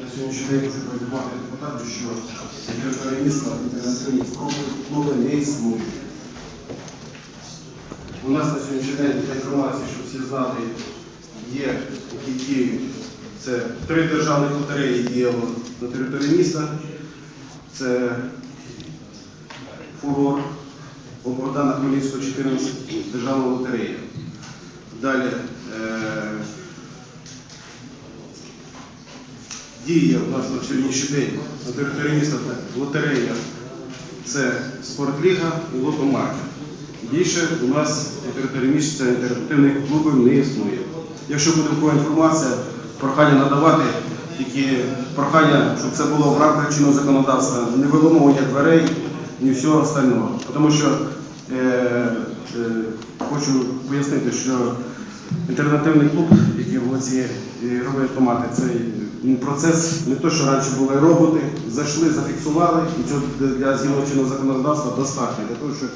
На сьогоднішній день хочу повідомити депутатів, що території міста інтернаційні клуби не існують. У нас на сьогоднішній день для інформації, щоб всі знали, є які. Це три державних лотереї діяло на території міста. Це фурор Богдана Хмельницького 14, державна лотерея. Далі е, діє у нас на сьогоднішній день на території міста лотерея. Це спортліга і лотомаркет. Більше у нас на території міста інтерактивних клубів не існує. Якщо буде кого інформація, прохання надавати, тільки прохання, щоб це було в рамках чинного законодавства, не виламування дверей, ні всього остального. Тому що е, е, хочу пояснити, що альтернативний клуб, який в ці ігрові автомати, це процес не то, що раніше були роботи, зайшли, зафіксували, і цього для згідно законодавства достатньо для того, щоб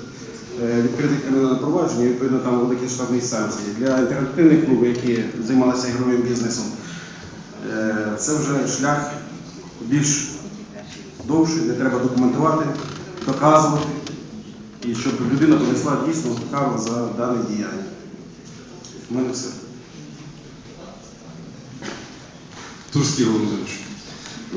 е, відкрити кримінальне провадження, відповідно там великі штрафні санкції. Для альтернативних клубів, які займалися ігровим бізнесом, е, це вже шлях більш довший, де треба документувати, доказувати, і щоб людина понесла дійсно кару за дане діяння. У мене все. Турський Володимирович.